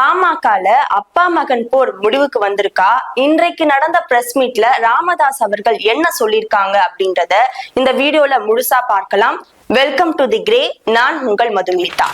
பாமகல அப்பா மகன் போர் முடிவுக்கு வந்திருக்கா? இன்றைக்கு நடந்த பிரஸ் மீட்ல ராமதாஸ் அவர்கள் என்ன சொல்லியிருக்காங்க அப்படின்றத இந்த வீடியோல முழுசா பார்க்கலாம். வெல்கம் டு தி கிரே நான் உங்கள் மதுமிதா.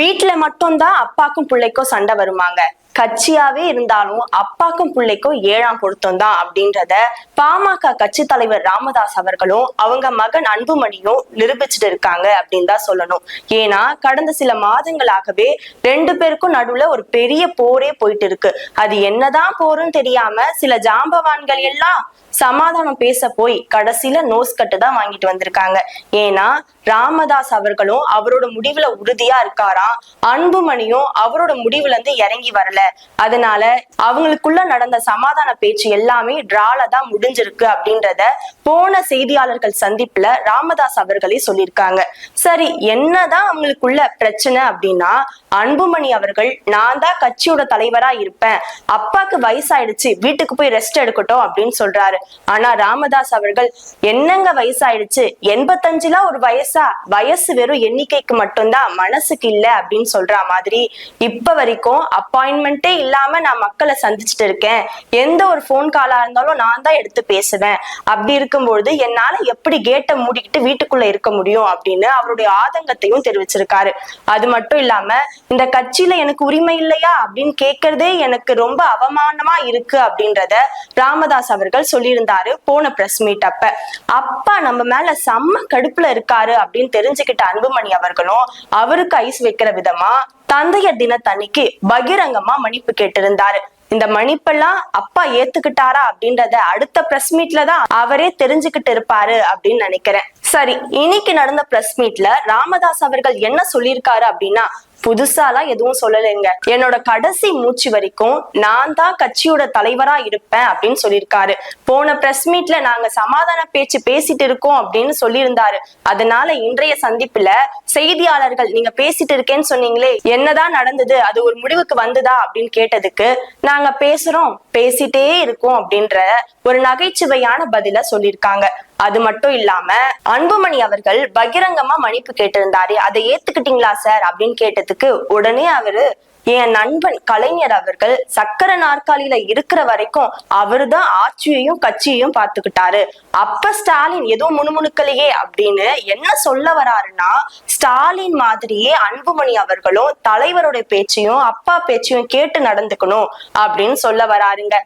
வீட்டுல மட்டும்தான் அப்பாக்கும் பிள்ளைக்கும் சண்டை வருமாங்க. கட்சியாவே இருந்தாலும் அப்பாக்கும் பிள்ளைக்கும் ஏழாம் பொருத்தம் தான் அப்படின்றத பாமக கட்சி தலைவர் ராமதாஸ் அவர்களும் அவங்க மகன் அன்புமணியும் நிரூபிச்சுட்டு இருக்காங்க அப்படின்னு தான் சொல்லணும். ஏன்னா கடந்த சில மாதங்களாகவே ரெண்டு பேருக்கும் நடுவுல ஒரு பெரிய போரே போயிட்டு இருக்கு. அது என்னதான் போருன்னு தெரியாம சில ஜாம்பவான்கள் எல்லாம் சமாதானம் பேச போய் கடைசியில நோஸ் கட்டு தான் வாங்கிட்டு வந்திருக்காங்க. ஏன்னா ராமதாஸ் அவர்களும் அவரோட முடிவுல உறுதியா இருக்காராம். அன்புமணியும் அவரோட முடிவுல இருந்து இறங்கி வரல. அதனால அவங்களுக்குள்ள நடந்த சமாதான பேச்சு எல்லாமே டிரால தான் முடிஞ்சிருக்கு அப்படின்றத போன செய்தியாளர்கள் சந்திப்புல ராமதாஸ் அவர்களே சொல்லியிருக்காங்க. சரி என்னதான் அவங்களுக்குள்ள பிரச்சனை அப்படின்னா அன்புமணி அவர்கள் நான் தான் கட்சியோட தலைவரா இருப்பேன். அப்பாக்கு வயசாயிடுச்சு. வீட்டுக்கு போய் ரெஸ்ட் எடுக்கட்டும் அப்படின்னு சொல்றாரு. ஆனா ராமதாஸ் அவர்கள் என்னங்க வயசாயிடுச்சு? எண்பத்தஞ்சுல ஒரு வயசா? வயசு வெறும் எண்ணிக்கைக்கு மட்டும்தான் மனசுக்கு இல்ல அப்படின்னு சொல்ற மாதிரி இப்ப வரைக்கும் அப்பாயின்மெண்ட் அப்பாயின்மெண்ட்டே இல்லாம நான் மக்களை சந்திச்சுட்டு இருக்கேன். எந்த ஒரு போன் காலா இருந்தாலும் நான் தான் எடுத்து பேசுவேன். அப்படி இருக்கும்பொழுது என்னால எப்படி கேட்டை மூடிக்கிட்டு வீட்டுக்குள்ள இருக்க முடியும் அப்படின்னு அவருடைய ஆதங்கத்தையும் தெரிவிச்சிருக்காரு. அது மட்டும் இல்லாம இந்த கட்சியில எனக்கு உரிமை இல்லையா அப்படின்னு கேட்கறதே எனக்கு ரொம்ப அவமானமா இருக்கு அப்படின்றத ராமதாஸ் அவர்கள் சொல்லியிருந்தாரு போன பிரஸ் மீட் அப்ப. அப்பா நம்ம மேல செம்ம கடுப்புல இருக்காரு அப்படின்னு தெரிஞ்சுக்கிட்ட அன்புமணி அவர்களும் அவருக்கு ஐஸ் வைக்கிற விதமா தந்தையர் தினத்தன்னைக்கு பகிரங்கமா மன்னிப்பு கேட்டிருந்தாரு. இந்த மன்னிப்பெல்லாம் அப்பா ஏத்துக்கிட்டாரா அப்படின்றத அடுத்த பிரஸ் மீட்ல தான் அவரே தெரிஞ்சுக்கிட்டு இருப்பாரு அப்படின்னு நினைக்கிறேன். சரி இன்னைக்கு நடந்த பிரஸ் மீட்ல ராமதாஸ் அவர்கள் என்ன சொல்லியிருக்காரு அப்படின்னா புதுசாலாம் எதுவும் சொல்லலைங்க. என்னோட கடைசி மூச்சு வரைக்கும் நான் தான் கட்சியோட தலைவரா இருப்பேன் அப்படின்னு சொல்லியிருக்காரு. போன பிரஸ் மீட்ல நாங்க சமாதான பேச்சு பேசிட்டு இருக்கோம் அப்படின்னு சொல்லியிருந்தாரு. அதனால இன்றைய சந்திப்புல செய்தியாளர்கள் நீங்க பேசிட்டு இருக்கேன்னு சொன்னீங்களே என்னதான் நடந்தது? அது ஒரு முடிவுக்கு வந்ததா? அப்படின்னு கேட்டதுக்கு நாங்க பேசுறோம் பேசிட்டே இருக்கோம் அப்படின்ற ஒரு நகைச்சுவையான பதில சொல்லியிருக்காங்க. அது மட்டும் இல்லாம அன்புமணி அவர்கள் பகிரங்கமா மன்னிப்பு கேட்டிருந்தாரு. அதை ஏத்துக்கிட்டீங்களா சார்? அப்படின்னு கேட்டதுக்கு உடனே அவரு என் நண்பன் கலைஞர் அவர்கள் சக்கர நாற்காலியில இருக்கிற வரைக்கும் அவருதான் ஆட்சியையும் கட்சியையும் பார்த்துக்கிட்டாரு. அப்ப ஸ்டாலின் ஏதோ முணுமுணுக்கலையே அப்படின்னு என்ன சொல்ல வராருன்னா ஸ்டாலின் மாதிரியே அன்புமணி அவர்களும் தலைவருடைய பேச்சையும் அப்பா பேச்சையும் கேட்டு நடந்துக்கணும் அப்படின்னு சொல்ல வராருங்க.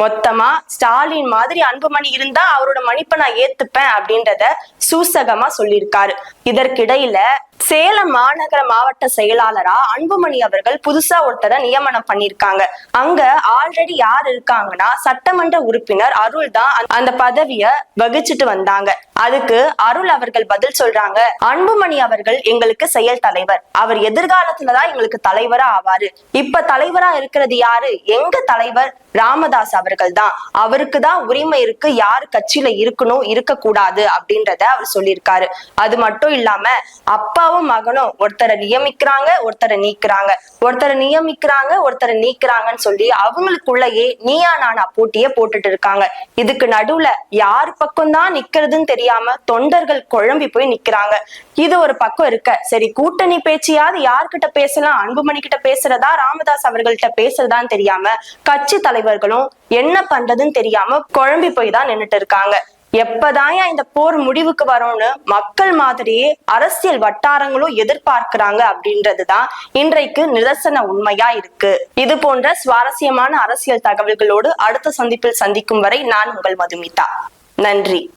மொத்தமா ஸ்டாலின் மாதிரி அன்புமணி இருந்தா அவரோட மன்னிப்பை நான் ஏத்துப்பேன் அப்படின்றத சூசகமா சொல்லியிருக்காரு. இதற்கிடையில சேலம் மாநகர மாவட்ட செயலாளரா அன்புமணி அவர்கள் புதுசா ஒருத்தரை நியமனம் பண்ணிருக்காங்க அங்க ஆல்ரெடி யார் இருக்காங்கன்னா சட்டமன்ற உறுப்பினர் அருள் தான் அந்த பதவிய வகிச்சுட்டு வந்தாங்க. அதுக்கு அருள் அவர்கள் பதில் சொல்றாங்க அன்புமணி அவர்கள் எங்களுக்கு செயல் தலைவர். அவர் எதிர்காலத்துலதான் எங்களுக்கு தலைவரா ஆவாரு. இப்ப தலைவரா இருக்கிறது யாரு? எங்க தலைவர் ராமதாஸ் அவர்கள் தான். அவருக்கு தான் உரிமை இருக்கு. யார் கட்சியில இருக்கணும் இருக்க கூடாது அப்படின்றத அவர் சொல்லியிருக்காரு. அது மட்டும் இல்லாம அப்பாவும் மகனும் ஒருத்தரை நியமிக்கிறாங்க ஒருத்தரை நீக்குறாங்க. ஒருத்தரை நியமிக்கிறாங்க ஒருத்தரை நீக்குறாங்கன்னு சொல்லி அவங்களுக்குள்ளேயே நீயா நானா போட்டியே போட்டுட்டு இருக்காங்க. இதுக்கு நடுவுல யார் பக்கம் தான் நிக்கிறதுன்னு தெரியாம தொண்டர்கள் குழம்பி போய் நிக்கிறாங்க. இது ஒரு பக்கம் இருக்க. சரி கூட்டணி பேச்சியாவது யார்கிட்ட பேசலாம்? அன்புமணி கிட்ட பேசுறதா? ராமதாஸ் அவர்கள்ட்ட பேசுறதான்னு தெரியாம கட்சி தலைவர்களும் என்ன பண்றதுன்னு தெரியாம குழம்பி போய் தான் நின்னுட்டு இருக்காங்க. எப்பதான் இந்த போர் முடிவுக்கு வரும்னு மக்கள் மாதிரியே அரசியல் வட்டாரங்களும் எதிர்பார்க்கிறாங்க அப்படின்றதுதான் இன்றைக்கு நிதர்சன உண்மையா இருக்கு. இது போன்ற சுவாரஸ்யமான அரசியல் தகவல்களோடு அடுத்த சந்திப்பில் சந்திக்கும் வரை நான் உங்கள் மதுமிதா. நன்றி.